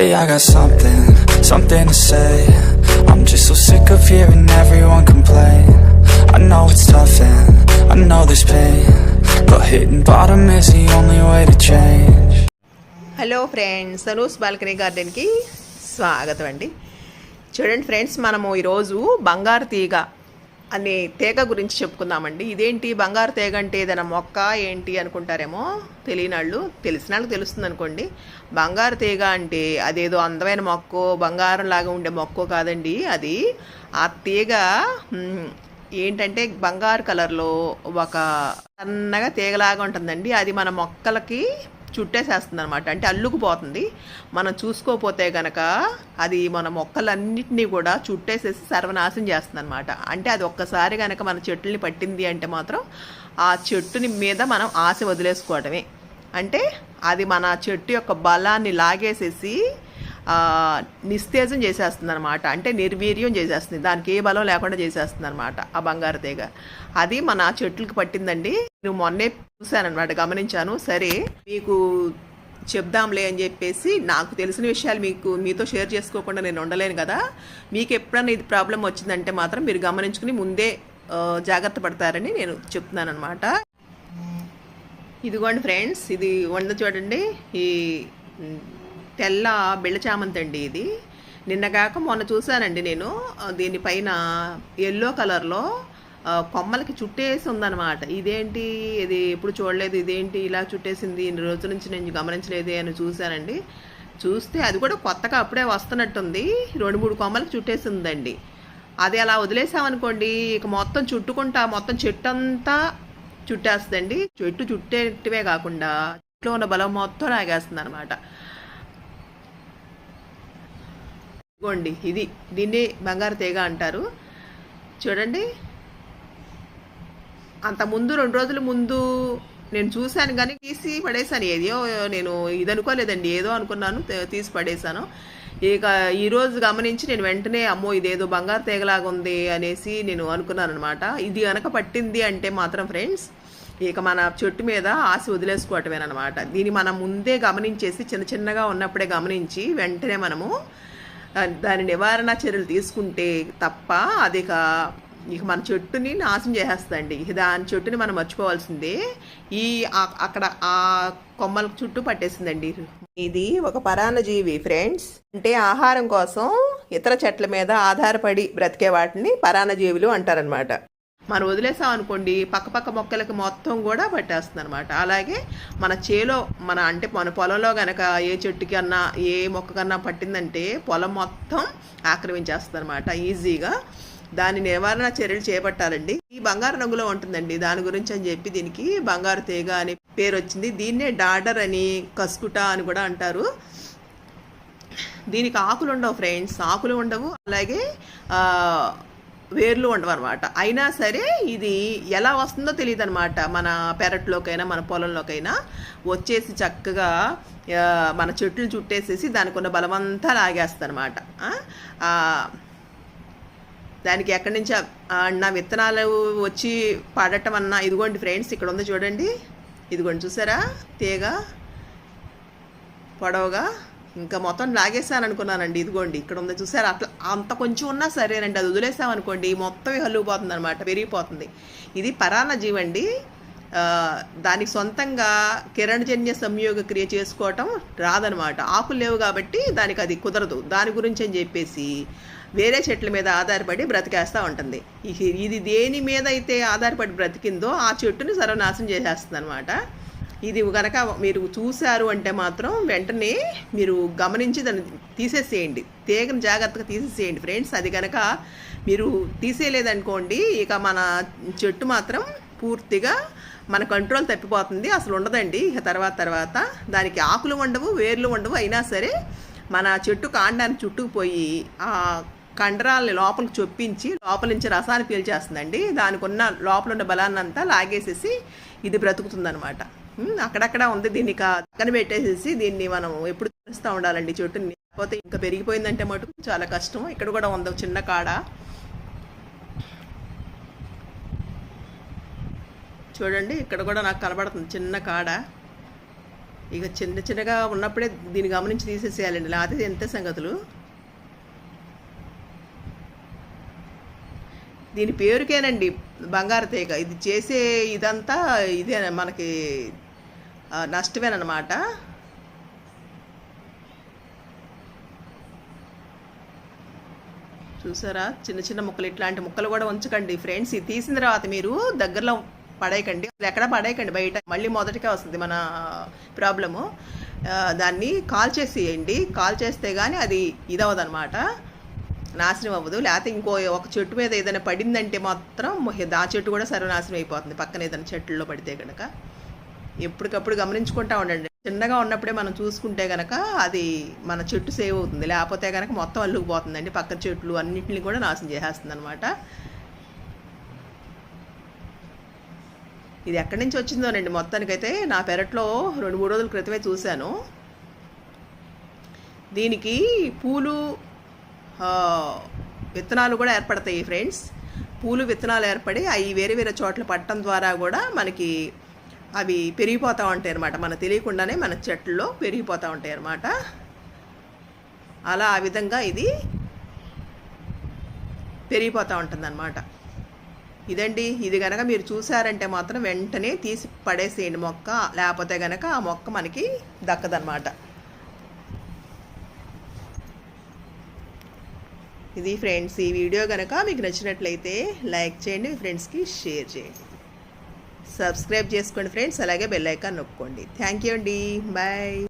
Hey, I got something, something to say. I'm just so sick of hearing everyone complain. I know it's tough and I know there's pain. But hitting bottom is the only way to change. Hello friends Anu's balcony గార్డెన్కి స్వాగతం అండి చూడండి friends మనము ఈరోజు బంగారు తీగ అనే తీగ గురించి చెప్పుకుందామండి. ఇదేంటి? బంగారు తీగ అంటే ఏదైనా మొక్క ఏంటి అనుకుంటారేమో తెలియని వాళ్ళు తెలిసిన వాళ్ళకి తెలుస్తుంది అనుకోండి బంగారు తీగ అంటే అదేదో అందమైన మొక్కో బంగారం లాగా ఉండే మొక్కో కాదండి. అది ఆ తీగ ఏంటంటే బంగారు కలర్లో ఒక సన్నగా తీగలాగా ఉంటుందండి. అది మన మొక్కలకి చుట్టేసేస్తుంది అనమాట అంటే అల్లుకుపోతుంది. మనం చూసుకోపోతే గనక అది మన మొక్కలన్నింటినీ కూడా చుట్టేసేసి సర్వనాశం చేస్తుంది అనమాట అంటే అది ఒక్కసారి గనక మన చెట్టుని పట్టింది అంటే మాత్రం ఆ చెట్టుని మీద మనం ఆశ వదిలేసుకోవడమే అంటే అది మన చెట్టు యొక్క బలాన్ని లాగేసేసి నిస్తేజం చేసేస్తుంది అనమాట అంటే నిర్వీర్యం చేసేస్తుంది. దానికి ఏ బలం లేకుండా చేసేస్తుంది అనమాట ఆ బంగారు తీగ. అది మన చెట్లకు పట్టిందండి. నేను మొన్నే చూశానమాట గమనించాను. సరే మీకు చెప్దాంలే అని చెప్పేసి నాకు తెలిసిన విషయాలు మీకు మీతో షేర్ చేసుకోకుండా నేను ఉండలేను కదా. మీకు ఎప్పుడైనా ఇది ప్రాబ్లం వచ్చిందంటే మాత్రం మీరు గమనించుకుని ముందే జాగ్రత్త పడతారని నేను చెప్తున్నాను అనమాట ఇదిగోండి ఫ్రెండ్స్ ఇది వండ చూడండి. ఈ తెల్ల బిళ్ళ చామంతి అండి ఇది. నిన్నగాక మొన్న చూశానండి నేను. దీనిపైన ఎల్లో కలర్లో కొమ్మలకి చుట్టేసి ఉందన్నమాట. ఇదేంటి? ఇది ఎప్పుడు చూడలేదు. ఇదేంటి? ఇలా చుట్టేసింది. ఇన్ని రోజుల నుంచి నేను గమనించలేదే అని చూశానండి. చూస్తే అది కూడా కొత్తగా అప్పుడే వస్తున్నట్టుంది. రెండు మూడు కొమ్మలకి చుట్టేసి ఉందండి అది అలా వదిలేసామనుకోండి ఇక మొత్తం చుట్టుకుంటా మొత్తం చెట్టు అంతా చుట్టేస్తుందండి. చెట్టు చుట్టేటివే కాకుండా చెట్టులో ఉన్న బలం మొత్తం లాగేస్తుంది అనమాట ఇదిగోండి ఇది దీన్ని బంగారు తీగ అంటారు. చూడండి. అంత ముందు రెండు రోజుల ముందు నేను చూశాను కానీ తీసి పడేశాను. ఏదో నేను ఇది అనుకోలేదండి. ఏదో అనుకున్నాను తీసి పడేశాను. ఇక ఈరోజు గమనించి నేను వెంటనే అమ్మో ఇదేదో బంగారు తీగలాగా ఉంది అనేసి నేను అనుకున్నాను అనమాట ఇది కనుక పట్టింది అంటే మాత్రం ఫ్రెండ్స్ ఇక మన చెట్టు మీద ఆశ వదిలేసుకోవటమేనమాట దీన్ని మనం ముందే గమనించేసి చిన్న చిన్నగా ఉన్నప్పుడే గమనించి వెంటనే మనము దాని నివారణ చర్యలు తీసుకుంటే తప్ప అది ఇక మన చెట్టుని నాశనం చేసేస్తుందండి. ఇక దాని చెట్టుని మనం మర్చిపోవాల్సిందే. ఈ అక్కడ ఆ కొమ్మల చుట్టూ పట్టేసిందండి. ఇది ఒక పరాన్నజీవి ఫ్రెండ్స్. అంటే ఆహారం కోసం ఇతర చెట్ల మీద ఆధారపడి బ్రతికే వాటిని పరాన్నజీవులు అంటారనమాట మనం వదిలేసాం అనుకోండి పక్క పక్క మొక్కలకి మొత్తం కూడా పట్టేస్తుంది అనమాట అలాగే మన చేలో మన అంటే మన పొలంలో కనుక ఏ చెట్టుకి అన్నా ఏ మొక్కకన్నా పట్టిందంటే పొలం మొత్తం ఆక్రమించేస్తుంది అనమాట ఈజీగా. దాని నివారణ చర్యలు చేపట్టాలండి. ఈ బంగారు రంగులో ఉంటుందండి. దాని గురించి అని చెప్పి దీనికి బంగారు తీగ అనే పేరు వచ్చింది. దీన్నే డాడర్ అని కస్కుట అని కూడా అంటారు. దీనికి ఆకులు ఉండవు ఫ్రెండ్స్. ఆకులు ఉండవు. అలాగే వేర్లు ఉండవన్నమాట అయినా సరే ఇది ఎలా వస్తుందో తెలియదు అనమాట మన పెరట్లోకైనా మన పొలంలోకైనా వచ్చేసి చక్కగా మన చెట్లు చుట్టేసేసి దానికి ఉన్న బలమంతా లాగేస్తుంది దానికి ఎక్కడి నుంచి నా విత్తనాలు వచ్చి పడటం అన్నా ఇదిగోండి ఫ్రెండ్స్ ఇక్కడ ఉంది చూడండి. ఇదిగోండి చూసారా? తీగ పొడవుగా ఇంకా మొత్తం లాగేసాను అనుకున్నానండి. ఇదిగోండి ఇక్కడ ఉంది చూసారా? అట్లా అంత కొంచెం ఉన్నా సరేనండి అది వదిలేసామనుకోండి మొత్తం హల్లుకుపోతుంది అనమాట పెరిగిపోతుంది. ఇది పరాన్న జీవండి. దానికి సొంతంగా కిరణజన్య సంయోగ క్రియ చేసుకోవటం రాదనమాట ఆకులు లేవు కాబట్టి దానికి అది కుదరదు. దాని గురించి అని చెప్పేసి వేరే చెట్ల మీద ఆధారపడి బ్రతికేస్తూ ఉంటుంది. ఇది దేని మీద అయితే ఆధారపడి బ్రతికిందో ఆ చెట్టుని సర్వనాశనం చేసేస్తుంది అనమాట ఇది కనుక మీరు చూశారు అంటే మాత్రం వెంటనే మీరు గమనించి దాన్ని తీసేసేయండి. తీగను జాగ్రత్తగా తీసేసేయండి ఫ్రెండ్స్. అది కనుక మీరు తీసేయలేదనుకోండి ఇక మన చెట్టు మాత్రం పూర్తిగా మన కంట్రోల్ తప్పిపోతుంది అసలు ఉండదండి. ఇక తర్వాత తర్వాత దానికి ఆకులు ఉండవు వేర్లు ఉండవు అయినా సరే మన చెట్టు కాండాన్ని చుట్టుకుపోయి ఆ కండరాలని లోపలికి చొప్పించి లోపల నుంచి రసాన్ని పీల్చేస్తుందండి. దానికి ఉన్న లోపల ఉన్న బలాన్ని అంతా లాగేసేసి ఇది బ్రతుకుతుందనమాట అక్కడక్కడ ఉంది. దీన్ని పక్కన పెట్టేసేసి దీన్ని మనం ఎప్పుడు చూస్తూ ఉండాలండి చెట్టుని. లేకపోతే ఇంకా పెరిగిపోయిందంటే మటుకు చాలా కష్టం. ఇక్కడ కూడా ఉంది చిన్న కాడ. చూడండి ఇక్కడ కూడా నాకు కనబడుతుంది చిన్న కాడ. ఇక చిన్న చిన్నగా ఉన్నప్పుడే దీన్ని గమనించి తీసేసేయాలండి. లేకపోతే ఎంత సంగతులు? దీని పేరుకేనండి బంగారు తీగ. ఇది చేసే ఇదంతా ఇదే మనకి నష్టమేనమాట చూసారా? చిన్న చిన్న ముక్కలు ఇట్లాంటి ముక్కలు కూడా ఉంచకండి ఫ్రెండ్స్. ఇది తీసిన తర్వాత మీరు దగ్గరలో పడేయకండి. ఎక్కడ పడేయకండి బయట. మళ్ళీ మొదటికే వస్తుంది మన ప్రాబ్లము. దాన్ని కాల్ చేసేయండి కాల్ చేస్తే కానీ అది ఇదవదనమాట నాశనం అవ్వదు. లేకపోతే ఇంకో ఒక చెట్టు మీద ఏదైనా పడిందంటే మాత్రం ఆ చెట్టు కూడా సర్వనాశనం అయిపోతుంది. పక్కన ఏదైనా చెట్లలో పడితే కనుక ఎప్పటికప్పుడు గమనించుకుంటా ఉండండి. చిన్నగా ఉన్నప్పుడే మనం చూసుకుంటే కనుక అది మన చెట్టు సేవ్ అవుతుంది. లేకపోతే కనుక మొత్తం అల్లుకుపోతుందండి. పక్క చెట్లు అన్నింటిని కూడా నాశనం చేసేస్తుంది అనమాట ఇది ఎక్కడి నుంచి వచ్చిందోనండి? మొత్తానికైతే నా పెరట్లో రెండు మూడు రోజుల క్రితమే చూశాను. దీనికి పూలు విత్తనాలు కూడా ఏర్పడతాయి ఫ్రెండ్స్ పూలు విత్తనాలు ఏర్పడి అవి వేరే వేరే చోట్ల పట్టడం ద్వారా కూడా మనకి అవి పెరిగిపోతూ ఉంటాయి అన్నమాట. మనకు తెలియకుండానే మన చెట్లలో పెరిగిపోతూ ఉంటాయి అన్నమాట. అలా ఆ విధంగా ఇది పెరిగిపోతూ ఉంటుందన్నమాట. ఇదండి ఇది కనుక మీరు చూసారంటే మాత్రం వెంటనే తీసి పడేసేయండి మొక్క. లేకపోతే కనుక ఆ మొక్క మనకి దక్కదన్నమాట. ఇది ఫ్రెండ్స్ ఈ వీడియో కనుక మీకు నచ్చినట్లయితే లైక్ చేయండి మీ ఫ్రెండ్స్కి షేర్ చేయండి. సబ్స్క్రైబ్ చేసుకోండి ఫ్రెండ్స్ అలాగే బెల్ ఐకాన్ నొక్కండి. థ్యాంక్ యూ అండి. బాయ్.